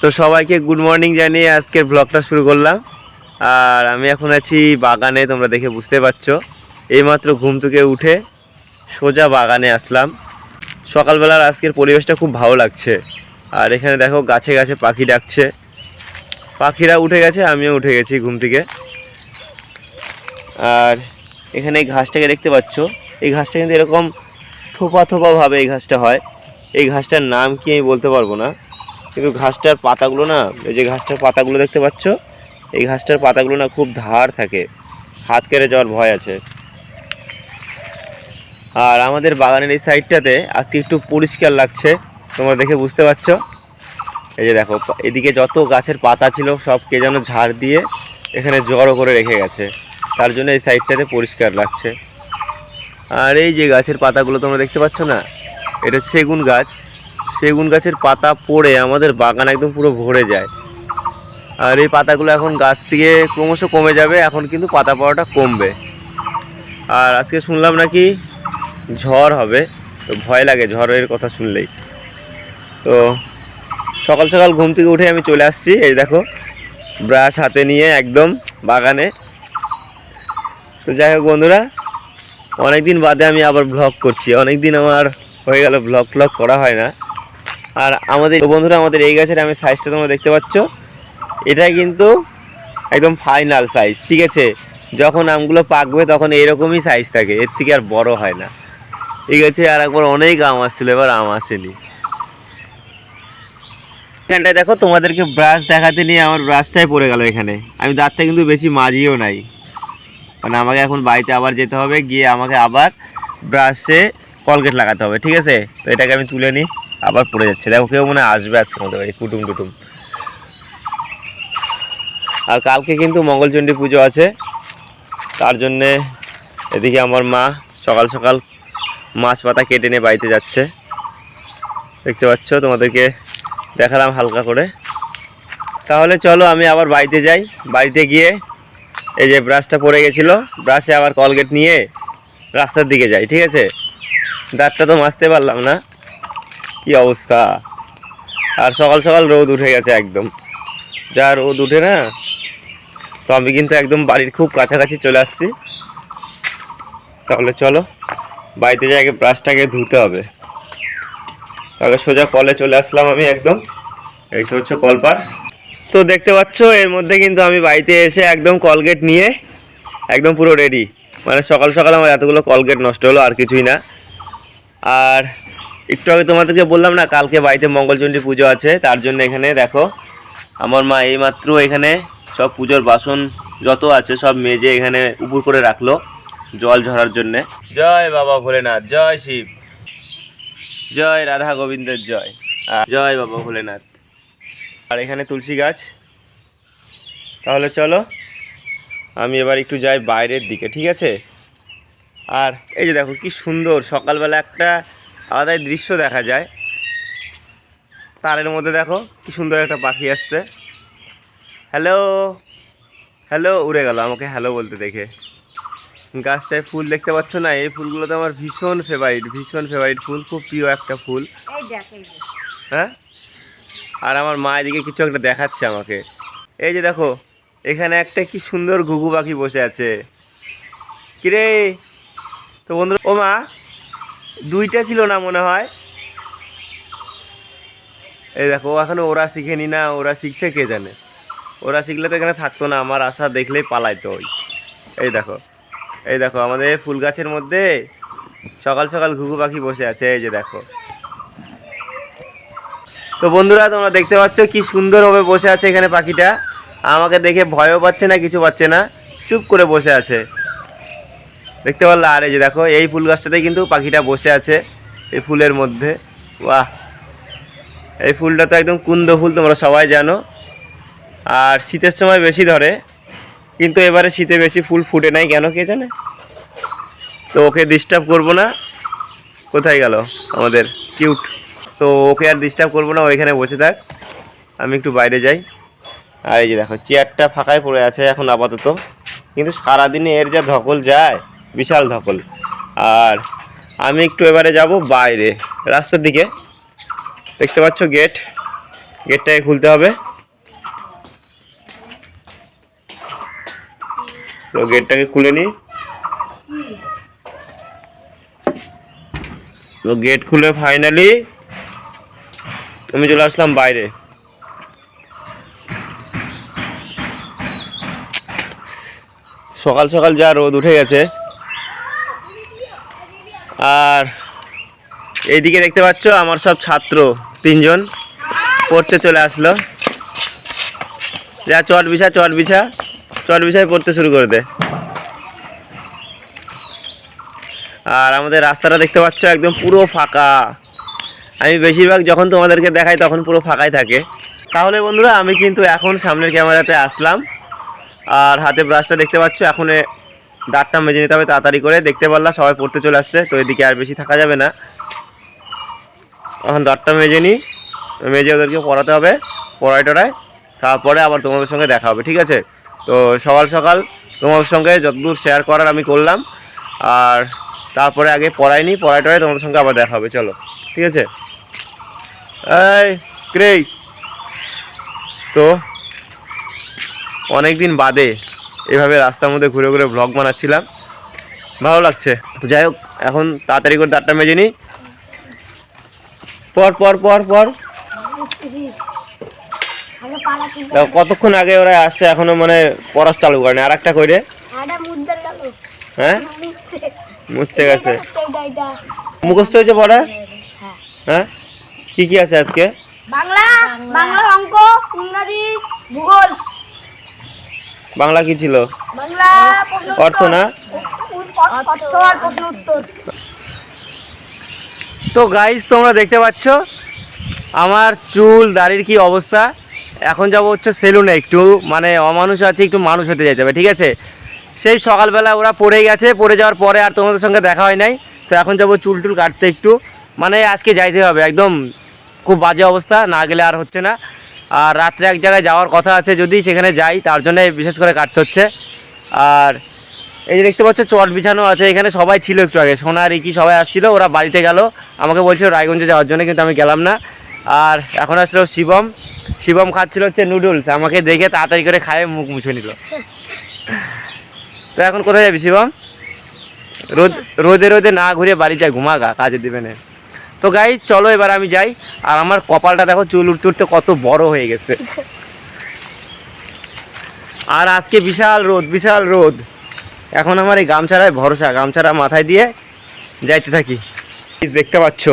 তো সবাইকে good morning জানিয়ে আজকের ব্লগটা শুরু করলাম। আর আমি এখন আছি বাগানে, তোমরা দেখে বুঝতে পারছ। এইমাত্র ঘুম থেকে উঠে সোজা বাগানে আসলাম। সকালবেলার আজকের পরিবেশটা খুব ভালো লাগছে। আর এখানে দেখো গাছে গাছে পাখি ডাকছে। পাখিরা উঠে গেছে, আমিও উঠে গেছি ঘুম থেকে। আর এখানে এই ঘাসটাকে দেখতে পাচ্ছ। এই ঘাসটা কিন্তু এরকম থোপা থোপা ভাবে এই ঘাসটা হয়। এই ঘাসটার নাম কি আমি বলতে পারব না। কিন্তু ঘাসটার পাতাগুলো না, এই যে ঘাসটার পাতাগুলো দেখতে পাচ্ছ, এই ঘাসটার পাতাগুলো না খুব ধার থাকে। হাত কেড়ে যাওয়ার ভয় আছে। আর আমাদের বাগানের এই সাইডটাতে আজকে একটু পরিষ্কার লাগছে, তোমরা দেখে বুঝতে পারছ। এই যে দেখো, এদিকে যত গাছের পাতা ছিল, সব কে যেন ঝাড় দিয়ে এখানে জড়ো করে রেখে গেছে। তার জন্য এই সাইডটাতে পরিষ্কার লাগছে। আর এই যে গাছের পাতাগুলো তোমরা দেখতে পাচ্ছ না, এটা সেগুন গাছ। সেগুন গাছের পাতা পড়ে, আমাদের বাগান একদম পুরো ভরে যায়। আর এই পাতাগুলো এখন গাছ থেকে ক্রমশ কমে যাবে, এখন কিন্তু পাতা পড়াটা কমবে। আর আজকে শুনলাম নাকি ঝড় হবে, তো ভয় লাগে ঝড়ের কথা শুনলেই। তো সকাল সকাল ঘুম থেকে উঠে আমি চলে আসছি, এই দেখো, ব্রাশ হাতে নিয়ে একদম বাগানে। তো যাই হোক বন্ধুরা অনেক দিন বাদে আমি আবার ব্লগ করছি অনেক দিন আমার হয়ে গেল ব্লগ ফ্লগ করা হয় না। আর আমাদের বন্ধুরা, আমাদের এই গাছের আমি সাইজটা তোমরা দেখতে পাচ্ছ। এটা কিন্তু একদম ফাইনাল সাইজ ঠিক আছে? যখন আমগুলো পাকবে তখন এরকমই সাইজ থাকে, এর থেকে আর বড় হয় না। এই গাছে আর একবার অনেক আম আসছিল, এবার আম আসেনি। এখানটায় দেখো, তোমাদেরকে ব্রাশ দেখাতে নিয়ে আমার ব্রাশটাই পড়ে গেল এখানে। আমি দাঁতটা কিন্তু বেশি মাজিও নাই। মানে আমাকে এখন বাড়িতে আবার যেতে হবে, গিয়ে আমাকে আবার ব্রাশে কলগেট লাগাতে হবে, ঠিক আছে? তো এটাকে আমি তুলে নিই। আবার পড়ে যাচ্ছে। দেখো কেউ মনে আসবে আজকে আমাদের বাড়ি। কুটুম টুটুম। আর কালকে কিন্তু মঙ্গলচণ্ডী পুজো আছে। তার জন্যে এদিকে আমার মা সকাল সকাল মাছ পাতা কেটে নিয়ে বাড়িতে যাচ্ছে। দেখতে পাচ্ছ? তোমাদেরকে দেখালাম হালকা করে। তাহলে চলো আমি আবার বাড়িতে যাই। বাড়িতে গিয়ে এই যে ব্রাশটা পড়ে গেছিল ব্রাশে আবার কলগেট নিয়ে রাস্তার দিকে যাই, ঠিক আছে? দাঁতটা তো মাজতে পারলাম না। কি অবস্থা? আর সকাল সকাল রোদ উঠে গেছে একদম। যা রোদ উঠে না, তো আমি কিন্তু একদম বাড়ির খুব কাছাকাছি চলে আসছি। তাহলে চলো, বাড়িতে যাই আগে ব্রাশটাকে ধুতে হবে। তাহলে সোজা কলে চলে আসলাম আমি একদম। এইটা হচ্ছে কলপার তো দেখতে পাচ্ছ, এর মধ্যে কিন্তু আমি বাড়িতে এসে একদম কলগেট নিয়ে একদম পুরো রেডি মানে সকাল সকাল আমার এতগুলো কলগেট নষ্ট হলো, আর কিছুই না। আর একটু আগে তোমাদেরকে বললাম না, কালকে বাড়িতে মঙ্গলচণ্ডী পুজো আছে, তার জন্য এখানে দেখো, আমার মা এইমাত্র এখানে সব পুজোর বাসন যত আছে সব মেজে এখানে উপর করে রাখল, জল ঝরার জন্যে। জয় বাবা ভোলেনাথ, জয় শিব। জয় রাধা গোবিন্দের জয়। জয় বাবা ভোলেনাথ। আর এখানে তুলসী গাছ। তাহলে চলো, আমি এবার একটু যাই বাইরের দিকে, ঠিক আছে? আর এই যে দেখো, কি সুন্দর, সকালবেলা একটা আলাদাই দৃশ্য দেখা যায়। তারের মধ্যে দেখো কি সুন্দর একটা পাখি আসছে। হ্যালো হ্যালো উড়ে গেল আমাকে হ্যালো বলতে দেখে। গাছটায় ফুল দেখতে পাচ্ছ না? এই ফুলগুলো তো আমার ভীষণ ফেভারিট ভীষণ ফেভারিট ফুল খুব প্রিয় একটা ফুল। হ্যাঁ? আর আমার মা এদিকে কিছু একটা দেখাচ্ছে আমাকে। এই যে দেখো এখানে একটা কি সুন্দর ঘুঘু পাখি বসে আছে। কিরে? তো বন্ধু ও মা দুইটা ছিল না মনে হয়। এই দেখো এখনও ওরা শিখেনি না, ওরা শিখছে কে জানে। ওরা শিখলে তো এখানে থাকতো না, আমার আশা দেখলেই পালাইতো ওই। এই দেখো এই দেখো, আমাদের ফুল গাছের মধ্যে সকাল সকাল ঘুঘু পাখি বসে আছে, এই যে দেখো। তো বন্ধুরা, তোমরা দেখতে পাচ্ছ কি সুন্দরভাবে বসে আছে এখানে পাখিটা। আমাকে দেখে ভয়ও পাচ্ছে না, কিছু পাচ্ছে না। চুপ করে বসে আছে। দেখতে পারলে, আর এই যে দেখো, এই ফুল গাছটাতে কিন্তু পাখিটা বসে আছে, এই ফুলের মধ্যে। বাহ! এই ফুলটা তো একদম কুন্দ ফুল, তোমরা সবাই জানো। আর শীতের সময় বেশি ধরে, কিন্তু এবারে শীতে বেশি ফুল ফুটে নাই, কেন কে জানে? তো ওকে ডিস্টার্ব করব না। কোথায় গেল আমাদের কিউট তো ওকে আর ডিস্টার্ব করব না ওইখানে বসে থাক। আমি একটু বাইরে যাই। আর এই যে দেখো চেয়ারটা ফাঁকায় পড়ে আছে এখন আপাতত। কিন্তু সারাদিনে এর যা ধকল যায় বিশাল ধকল। আর আমি একটু এবারে যাব বাইরে, রাস্তার দিকে। দেখতে পাচ্ছ গেট, গেটটাকে খুলতে হবে। তো গেটটাকে খুলে নিই তো গেট খুলে ফাইনালি আমি চলে আসলাম বাইরে। সকাল সকাল যা রোদ উঠে গেছে আর এইদিকে দেখতে পাচ্ছ আমার সব ছাত্র তিনজন পড়তে চলে আসলো। যা চট বিছা চট বিছা, চট বিছায় পড়তে শুরু করে দে। আর আমাদের রাস্তাটা দেখতে পাচ্ছ একদম পুরো ফাঁকা। আমি বেশিরভাগ যখন তোমাদেরকে দেখাই তখন পুরো ফাঁকাই থাকে। তাহলে বন্ধুরা, আমি কিন্তু এখন সামনের ক্যামেরাতে আসলাম। আর হাতে ব্রাশটা দেখতে পাচ্ছ, এখন দাঁতটা মেজে নিতে হবে তাড়াতাড়ি করে। দেখতে পারলাম সবাই পড়তে চলে আসছে, তো এদিকে আর বেশি থাকা যাবে না। এখন দাঁতটা মেজে নিই মেজে ওদেরকে পড়াতে হবে পড়াই টড়ায়। তারপরে আবার তোমাদের সঙ্গে দেখা হবে, ঠিক আছে? তো সকাল সকাল তোমাদের সঙ্গে যতদূর শেয়ার করার আমি করলাম, আর তারপরে আগে পড়াইনি পড়াই টড়াই তোমাদের সঙ্গে আবার দেখা হবে, চলো, ঠিক আছে? এই, ক্রেই! তো অনেক দিন বাদে এভাবে রাস্তার মধ্যে ঘুরে ঘুরে ব্লগ বানাচ্ছিলাম। ভালো লাগছে। তো যাই হোক এখন তাড়াতাড়ি করে দাঁতটা মেজে নিই। পর পর পর পর। পাড়া কতক্ষণ আগে ওরা আসছে এখনও মানে পড়াশ চালু করেনি। আর একটা করে হ্যাঁ? মুছতে গেছে। মুখস্থ হয়েছে পড়া? হ্যাঁ? হ্যাঁ কি কি আছে আজকে? বাংলা বাংলা অঙ্ক ইংরাজি ভূগোল। বাংলা কি ছিল? বাংলা অর্থ না? তো গাইজ তোমরা দেখতে পাচ্ছ আমার চুল দাড়ির কি অবস্থা? এখন যাব হচ্ছে সেলুনে একটু মানে অমানুষ আছে একটু মানুষ হতে যেতে হবে ঠিক আছে? সেই সকালবেলা ওরা পড়ে গেছে পড়ে যাওয়ার পরে আর তোমাদের সঙ্গে দেখা হয় নাই। তো এখন যাব চুল টুল কাটতে একটু। মানে আজকে যাইতে হবে একদম খুব বাজে অবস্থা না গেলে আর হচ্ছে না। আর রাত্রে এক জায়গায় যাওয়ার কথা আছে, যদি সেখানে যাই, তার জন্য বিশেষ করে কাটতে হচ্ছে। আর এই যে দেখতে পাচ্ছ, চট বিছানো আছে, এখানে সবাই ছিল একটু আগে। সোনা, রিকি সবাই আসছিল, ওরা বাড়িতে গেল। আমাকে বলছিল রায়গঞ্জে যাওয়ার জন্য, কিন্তু আমি গেলাম না। আর এখন আসলো শিবম। শিবম খাচ্ছিল হচ্ছে নুডলস। আমাকে দেখে তাড়াতাড়ি করে খায়ে, মুখ মুছে নিল। তো এখন কোথায় যাবি শিবম? রোদ, রোদে রোদে না ঘুরে বাড়ি যায় ঘুমাগা কাজে দিবে না। তো গাই চলো এবার আমি যাই। আর আমার কপালটা দেখো, চুল উঠতে উঠতে কত বড় হয়ে গেছে। আর আজকে বিশাল রোদ বিশাল রোদ। এখন আমার এই গামছাড়ায় ভরসা গামছাড়া মাথায় দিয়ে যাইতে থাকি। দেখতে পাচ্ছ,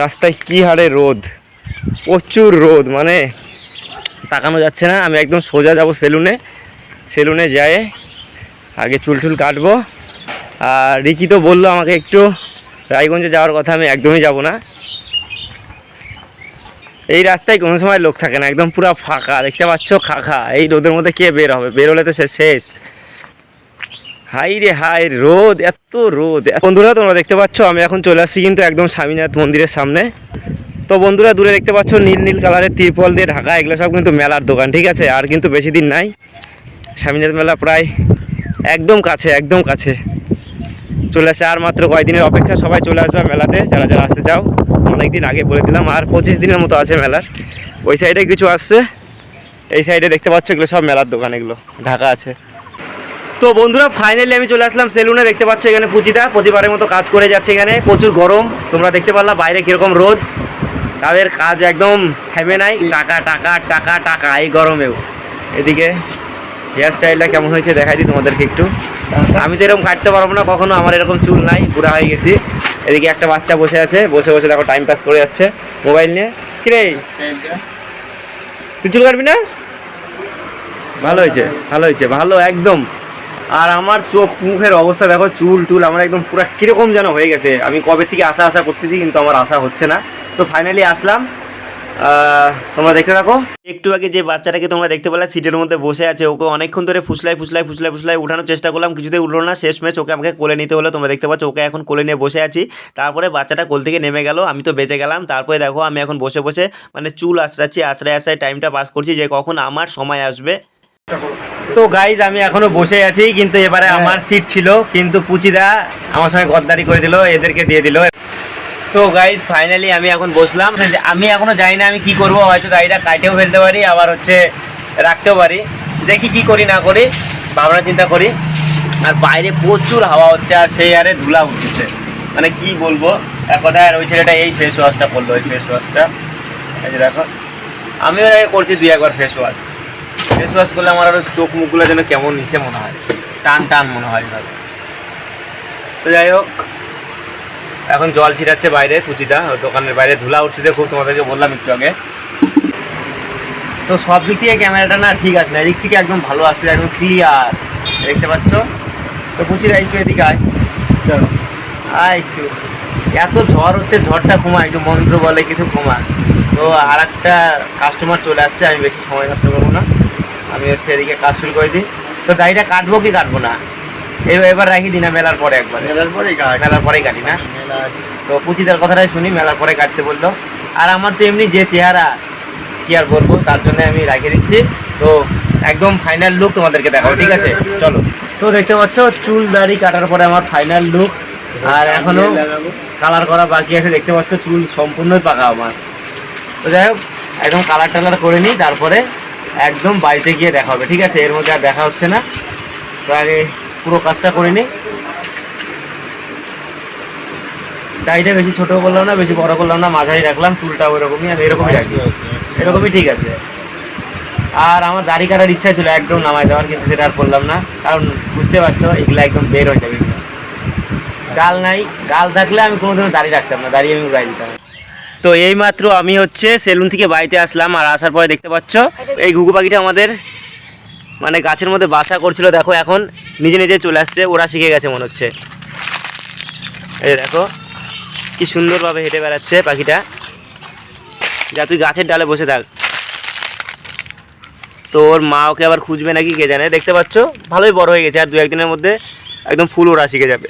রাস্তায় কি হারে রোদ। প্রচুর রোদ মানে তাকানো যাচ্ছে না। আমি একদম সোজা যাব সেলুনে। সেলুনে যাই, আগে চুল টুল কাটবো। আর রিকি তো বলল আমাকে একটু রায়গঞ্জে যাওয়ার কথা আমি একদমই যাব না। এই রাস্তায় কোনো সময় লোক থাকে না, একদম পুরো ফাঁকা। দেখতে পাচ্ছ খাখা। এই রোদের মধ্যে কে বের হবে? বের হলে তো সে শেষ। হাই রে হাই, রোদ, এত রোদ। বন্ধুরা, তোমরা দেখতে পাচ্ছ, আমি এখন চলে আসছি কিন্তু একদম স্বামীনাথ মন্দিরের সামনে। তো বন্ধুরা, দূরে দেখতে পাচ্ছ, নীল নীল কালারের তিরপল দিয়ে ঢাকা, এগুলো সব কিন্তু মেলার দোকান, ঠিক আছে? আর কিন্তু বেশি দিন নাই। স্বামীনাথ মেলা প্রায় একদম কাছে একদম কাছে। চলে আসে আর মাত্র কয়েকদিনের অপেক্ষা সবাই চলে আসবে মেলাতে, যারা যারা আসতে চাও। অনেকদিন আগে বলে দিলাম, আর পঁচিশ দিনের মতো আছে মেলার। ওই সাইডে কিছু আসছে, এই সাইডে দেখতে পাচ্ছ এগুলো সব মেলার দোকান এগুলো, ঢাকা আছে। তো বন্ধুরা ফাইনালি আমি চলে আসলাম সেলুনে দেখতে পাচ্ছ এখানে পুচিদা প্রতিবারের মতো কাজ করে যাচ্ছে এখানে, প্রচুর গরম, তোমরা দেখতে পারলা বাইরে কীরকম রোদ। তাদের কাজ একদম থেমে নাই, টাকা টাকা টাকা টাকা, এই গরমেও। এদিকে হেয়ার স্টাইলটা কেমন হয়েছে দেখাই দিই তোমাদেরকে একটু। আমি তো এরকম কাটতে পারব না, কখনো আমার এরকম চুল নাই, বুড়া হয়ে গেছি। এদিকে একটা বাচ্চা বসে আছে, বসে বসে দেখো টাইম পাস করে যাচ্ছে মোবাইল নিয়ে। কিরে? তুই চুল কাটবি না? ভালো হয়েছে ভালো হয়েছে, ভালো একদম। আর আমার চোখ মুখের অবস্থা দেখো, চুল টুল আমার একদম পুরো কীরকম যেন হয়ে গেছে। আমি কবে থেকে আশা আশা করতেছি, কিন্তু আমার আশা হচ্ছে না। তো ফাইনালি আসলাম তোমরা দেখতে থাকো একটু আগে যে বাচ্চাটাকে তোমরা দেখতে পেলে সিটের মধ্যে বসে আছে ওকে অনেকক্ষণ ধরে ফুসলাই ফুসলাই ফুসলাই ফুসলাই উঠানোর চেষ্টা করলাম কিছুতেই উঠল না। শেষ ম্যাচ ওকে আমাকে কোলে নিতে হলো তোমরা দেখতে পাচ্ছ ওকে এখন কোলে নিয়ে বসে আছি। তারপরে বাচ্চাটা কোল থেকে নেমে গেল আমি তো বেঁচে গেলাম। তারপরে দেখো আমি এখন বসে বসে মানে চুল আঁচড়াচ্ছি আঁচড়ায় আঁচড়ায় টাইমটা পাস করছি যে কখন আমার সময় আসবে। তো গাইজ আমি এখনও বসে আছি কিন্তু এবারে আমার সিট ছিল কিন্তু পুচিদা আমার সঙ্গে গদ্দারি করে দিল এদেরকে দিয়ে দিল। তো গাইজ ফাইনালি আমি এখন বসলাম। আমি এখনও জানি না আমি কি করব, হয়তো গাড়িটা কাটেও ফেলতে পারি, আবার হচ্ছে রাখতেও পারি। দেখি কি করি, না করি, ভাবনা চিন্তা করি। আর বাইরে প্রচুর হাওয়া হচ্ছে, আর সেই আরে ধুলা উঠতেছে। মানে কি বলব, এক কথায় আর ওই ছেলেটা এই ফেস ওয়াশটা করল, ওই ফেস ওয়াশটা এই যে দেখো, আমিও করছি দুই একবার ফেস ওয়াশ ফেস ওয়াশ করলে আমার আরও চোখ মুখগুলো যেন কেমন নিচে মনে হয়, টান টান মনে হয় তো যাই হোক এখন জল ছিটাচ্ছে বাইরে ওর দোকানের বাইরে, ধুলা উঠতেছে খুব তোমাদেরকে বললাম একটু আগে। তো সব দিক থেকে ক্যামেরাটা না ঠিক আছে না, এদিক থেকে একদম ভালো আসছে, একদম ক্লিয়ার দেখতে পাচ্ছ? তো পুচিরা একটু এদিকে আয়। চলো। আয় একটু। এত ঝড় হচ্ছে, ঝড়টা ঘুমা একটু মন্ত্র বলে কিছু ঘুমা তো আর একটা কাস্টমার চলে আসছে, আমি বেশি সময় নষ্ট করব না। আমি হচ্ছে এদিকে কাজ শুরু করে দিই। তো গাড়িটা কাটবো কি কাটবো না? এবার রাখি দিই না মেলার পরে একবার। মেলার পরেই মেলার পরেই কাটি না? তো পুচিদার কথাটাই শুনি মেলার পরে কাটতে বলল। আর আমার তো এমনি যে চেহারা কি আর বলব তার জন্য আমি রেখে দিচ্ছি। তো একদম ফাইনাল লুক তোমাদেরকে দেখাবো ঠিক আছে? চলো। তো দেখতে পাচ্ছ চুল দাড়ি কাটার পরে আমার ফাইনাল লুক আর এখনও কালার করা বাকি আছে দেখতে পাচ্ছ চুল সম্পূর্ণই পাকা আমার। তো যাই হোক একদম কালার টালার করে নিই তারপরে একদম বাড়িতে গিয়ে দেখা হবে ঠিক আছে? এর মধ্যে আর দেখা হচ্ছে না। তো আগে পুরো কাজটা করে নিই দাড়িটা বেশি ছোট করলাম না, বেশি বড় করলাম না, মাঝারি রাখলাম, চুলটা ওইরকমই আমি এরকমই রাখি। এরকমই ঠিক আছে। আর আমার দাড়ি কাটার ইচ্ছা ছিল, একদম নামাই দেওয়ার, কিন্তু সেটা আর করলাম না। কারণ বুঝতে পারছ, এগুলো একদম বের হয়ে যাবে। গাল নাই, গাল থাকলে আমি কোনোদিনও দাড়ি রাখতাম না দাঁড়িয়ে আমি উড়াই দিতাম। তো এই মাত্র আমি হচ্ছে সেলুন থেকে বাড়িতে আসলাম, আর আসার পরে দেখতে পাচ্ছ, এই ঘুঘু পাখিটা আমাদের মানে গাছের মধ্যে বাসা করছিল দেখো এখন নিজে নিজে চলে আসছে ওরা শিখে গেছে মনে হচ্ছে। এই দেখো কি সুন্দরভাবে হেঁটে বেড়াচ্ছে পাখিটা। যা তুই গাছের ডালে বসে থাক। তো ওর মা ওকে আবার খুঁজবে নাকি কে জানে? দেখতে পাচ্ছ? ভালোই বড় হয়ে গেছে আর দু একদিনের মধ্যে একদম ফুল ওরা শিখে যাবে।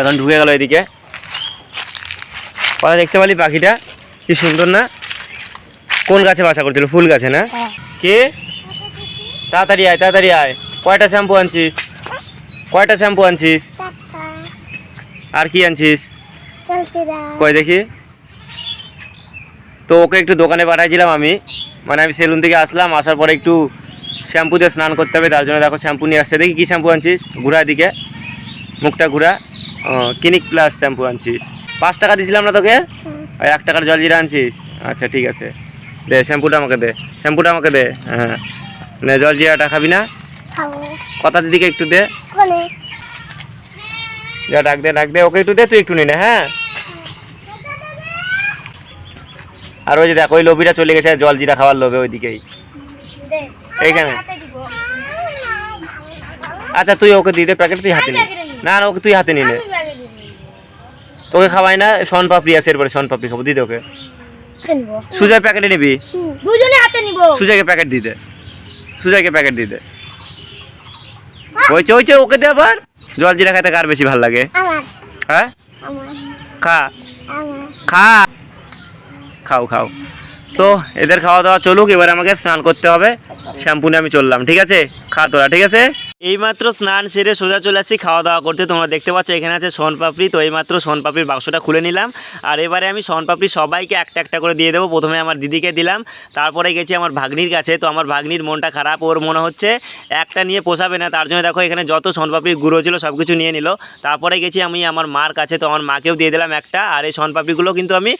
এখন ঢুকে গেল এদিকে। কথা দেখতে পালি পাখিটা কি সুন্দর না? কোন গাছে বাসা করছিল? ফুল গাছে না? হ্যাঁ। কে? তাড়াতাড়ি আয় তাড়াতাড়ি আয়। কয়টা শ্যাম্পু আনছিস? কয়টা শ্যাম্পু আনছিস? আর কি আনছিস? কই দেখি। তো ওকে একটু দোকানে পাঠাইছিলাম আমি। মানে আমি সেলুন থেকে আসলাম, আসার পরে একটু শ্যাম্পু দিয়ে স্নান করতে হবে, তার জন্য দেখো শ্যাম্পু নিয়ে আসছে। দেখি কী শ্যাম্পু আনছিস? ঘুরা দিকে মুখটা ঘুরা। ক্লিনিক প্লাস শ্যাম্পু আনছিস। পাঁচ টাকা দিয়েছিলাম না তোকে? ওই এক টাকার জল জিরা আনছিস? আচ্ছা ঠিক আছে। দে, শ্যাম্পুটা আমাকে দে। শ্যাম্পুটা আমাকে দে। হ্যাঁ। নে জল জিরাটা খাবি না? কথা দিদিকে একটু দে। যা ডাক দে ডাক দে ওকে একটু দে তুই একটু নি না হ্যাঁ? আর ওই যে দেখ ওই লোভিটা চলে গেছে জল জিরা খাওয়ার লোভে ওইদিকেই। এইখানে। আচ্ছা তুই ওকে দিয়ে দে প্যাকেট তুই হাতে নি। না না ওকে তুই হাতে নিলে তোকে খাওয়াই না শন পাপড়ি আছে এরপরে শন পাপড়ি খাব দিদে ওকে। সুজয় প্যাকেটে নিবি? দুজনে হাতে নিব। সুজয়কে প্যাকেট দিয়ে দে। সুজয়কে প্যাকেট দিয়ে দে। ওইছে ওইছে ওকে দে আবার। জল জিরা খাইতে কার বেশি ভালো লাগে? হ্যাঁ? খা। খা। খাও খাও। তো এদের খাওয়া দাওয়া চলুক এবার আমাকে স্নান করতে হবে। শ্যাম্পু নিয়ে আমি চললাম ঠিক আছে? খা তোরা ঠিক আছে? এইমাত্র স্নান সেরে সোজা চলে আসছি খাওয়া দাওয়া করতে। তোমরা দেখতে পাচ্ছ, এখানে আছে সোনপাপড়ি তো এইমাত্র সোনপাপড়ির বাক্সটা খুলে নিলাম। আর এবারে আমি সোনপাপড়ি সবাইকে একটা একটা করে দিয়ে দেবো। প্রথমে আমার দিদিকে দিলাম। তারপরে গেছি আমার ভাগ্নির কাছে। তো আমার ভাগ্নির মনটা খারাপ, ওর মনে হচ্ছে একটা নিয়ে পোষাবে না। তার জন্য দেখো, এখানে যত সোনপাপড়ির গুঁড়ো ছিল সব কিছু নিয়ে নিল। তারপরে গেছি আমি আমার মার কাছে। তো আমার মাকেও দিয়ে দিলাম একটা। আর এই সোনপাপড়িগুলো কিন্তু আমি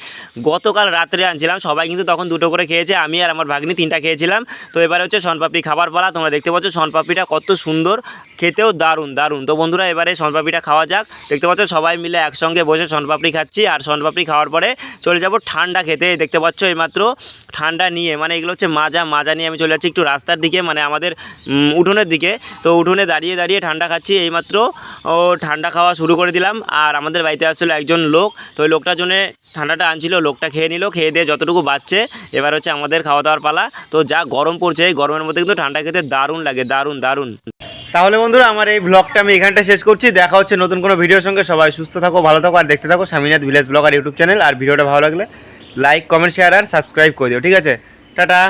গতকাল রাত্রে আনছিলাম। সবাই কিন্তু তখন দুটো করে খেয়েছে। আমি আর আমার ভাগ্নি তিনটা খেয়েছিলাম। তো এবারে হচ্ছে সোনপাপড়ি খাবার পালা। তোমরা দেখতে পাচ্ছ সোনপাপড়িটা কত সুন্দর খেতেও দারুণ দারুণ। তো বন্ধুরা, এবারে সোনপাপড়িটা খাওয়া যাক। দেখতে পাচ্ছ, সবাই মিলে একসঙ্গে বসে সোনপাপড়ি খাচ্ছি আর সোনপাপড়ি খাওয়ার পরে চলে যাব ঠান্ডা খেতে। দেখতে পাচ্ছ, এইমাত্র ঠান্ডা নিয়ে মানে এগুলো হচ্ছে মাজা মাজা নিয়ে আমি চলে যাচ্ছি একটু রাস্তার দিকে মানে আমাদের উঠোনের দিকে। তো উঠোনে দাঁড়িয়ে দাঁড়িয়ে ঠান্ডা খাচ্ছি, এইমাত্র, ও, ঠান্ডা খাওয়া শুরু করে দিলাম। আর আমাদের বাড়িতে আসছিল একজন লোক। তো ওই লোকটার জন্য ঠান্ডাটা আনছিল, লোকটা খেয়ে নিল, খেয়ে দিয়ে যতটুকু বাচ্চে এবার হচ্ছে আমাদের খাওয়া দাওয়ার পালা। তো যা গরম পড়ছে, এই গরমের মধ্যে কিন্তু ঠান্ডা খেতে দারুণ লাগে, দারুণ দারুণ। তাহলে বন্ধুরা, আমার এই ব্লগটা আমি এখানটা শেষ করছি। দেখা হচ্ছে নতুন কোনো ভিডিওর সঙ্গে। সবাই সুস্থ থাকো, ভালো থাকো, আর দেখতে থাকো স্বামীনাথ ভিলেজ ব্লগ আর ইউটিউব চ্যানেল আর ভিডিওটা ভালো লাগলে লাইক কমেন্ট শেয়ার আর সাবস্ক্রাইব করে দিও, ঠিক আছে? টাটা!